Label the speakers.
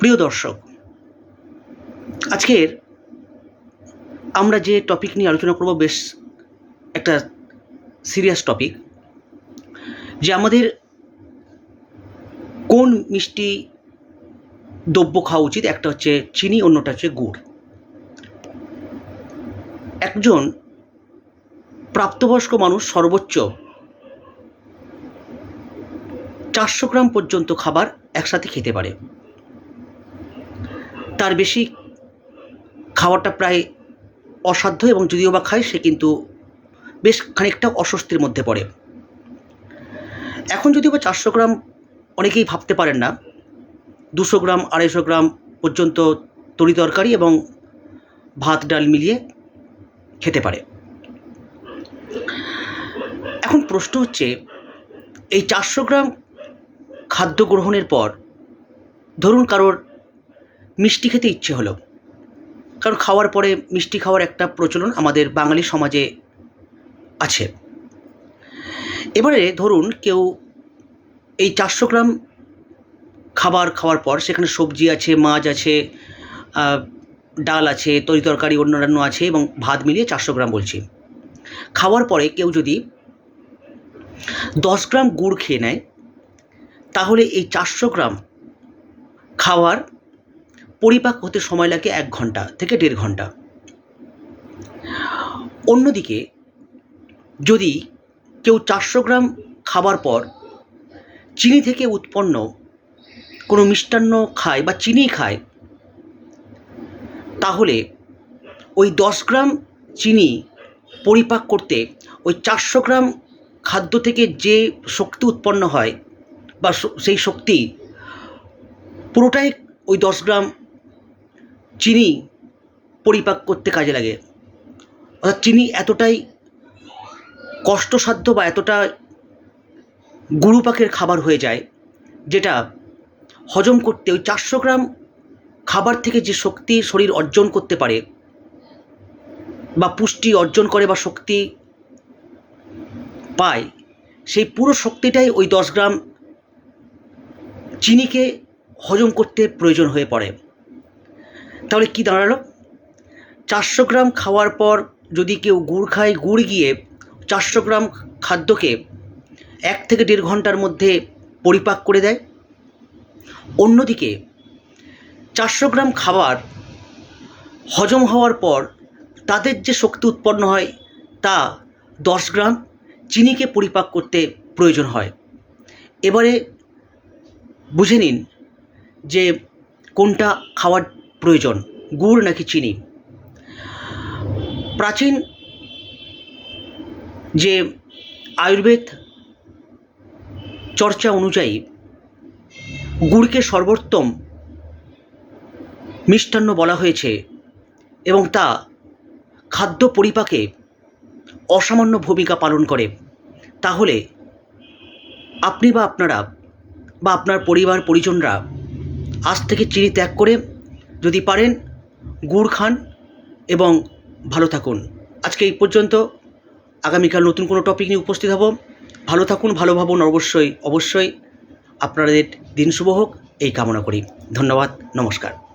Speaker 1: প্রিয় দর্শক, আজকের আমরা যে টপিক নিয়ে আলোচনা করব বেশ একটা সিরিয়াস টপিক যে আমাদের কোন মিষ্টি দ্রব্য খাওয়া উচিত, একটা হচ্ছে চিনি, অন্যটা হচ্ছে গুড়। একজন প্রাপ্তবয়স্ক মানুষ সর্বোচ্চ চারশো গ্রাম পর্যন্ত খাবার একসাথে খেতে পারে। তার বেশি খাওয়াটা প্রায় অসাধ্য এবং যদিও বা খায়, সে কিন্তু বেশ খানিকটা অস্বস্তির মধ্যে পড়ে। এখন যদিও বা চারশো গ্রাম অনেকেই ভাবতে পারেন না, দুশো গ্রাম, আড়াইশো গ্রাম পর্যন্ত তরি তরকারি এবং ভাত, ডাল মিলিয়ে খেতে পারে। এখন প্রশ্ন হচ্ছে, এই চারশো গ্রাম খাদ্য গ্রহণের পর ধরুন কারোর মিষ্টি খেতে ইচ্ছে হলো। কারণ খাওয়ার পরে মিষ্টি খাওয়ার একটা প্রচলন আমাদের বাঙালি সমাজে আছে। এবারে ধরুন কেউ এই চারশো গ্রাম খাবার খাওয়ার পর সেখানে সবজি আছে, মাছ আছে ডাল আছে, তরি তরকারি, অন্যান্য আছে এবং ভাত মিলিয়ে চারশো গ্রাম বলছি। খাওয়ার পরে কেউ যদি দশ গ্রাম গুড় খেয়ে নেয়, তাহলে এই চারশো গ্রাম খাওয়ার পরিপাক হতে সময় লাগে এক ঘণ্টা থেকে দেড় ঘণ্টা। অন্যদিকে, যদি কেউ চারশো গ্রাম খাবার পর চিনি থেকে উৎপন্ন কোনো মিষ্টান্ন খায় বা চিনি খায়, তাহলে ওই দশ গ্রাম চিনি পরিপাক করতে ওই চারশো গ্রাম খাদ্য থেকে যে শক্তি উৎপন্ন হয় বা সেই শক্তি পুরোটাই ওই দশ গ্রাম চিনি পরিপাক করতে কাজে লাগে। অর্থাৎ চিনি এতটাই কষ্টসাধ্য বা এতটা গুরুপাকের খাবার হয়ে যায়, যেটা হজম করতে ওই চারশো গ্রাম খাবার থেকে যে শক্তি শরীর অর্জন করতে পারে বা পুষ্টি অর্জন করে বা শক্তি পায়, সেই পুরো শক্তিটাই ওই দশ গ্রাম চিনিকে হজম করতে প্রয়োজন হয়ে পড়ে। তাহলে কি দাঁড়াল? চারশো গ্রাম খাওয়ার পর যদি কেউ গুড় খায়, গুড় গিয়ে চারশো গ্রাম খাদ্যকে এক থেকে দেড় ঘণ্টার মধ্যে পরিপাক করে দেয়। অন্যদিকে চারশো গ্রাম খাবার হজম হওয়ার পর তাদের যে শক্তি উৎপন্ন হয় তা দশ গ্রাম চিনিকে পরিপাক করতে প্রয়োজন হয়। এবারে বুঝে নিন যে কোনটা খাওয়ার প্রয়োজন, গুড় নাকি চিনি? প্রাচীন যে আয়ুর্বেদ চর্চা অনুযায়ী গুড়কে সর্বোত্তম মিষ্টান্ন বলা হয়েছে এবং তা খাদ্য পরিপাকে অসামান্য ভূমিকা পালন করে। তাহলে আপনি বা আপনারা বা আপনার পরিবার পরিজনরা আজ থেকে চিনি ত্যাগ করে যদি পারেন, গুড় খান এবং ভালো থাকুন। আজকে এই পর্যন্ত। আগামীকাল নতুন কোনো টপিক নিয়ে উপস্থিত হব। ভালো থাকুন, ভালো ভাবুন, অবশ্যই অবশ্যই। আপনাদের দিন শুভ হোক, এই কামনা করি। ধন্যবাদ, নমস্কার।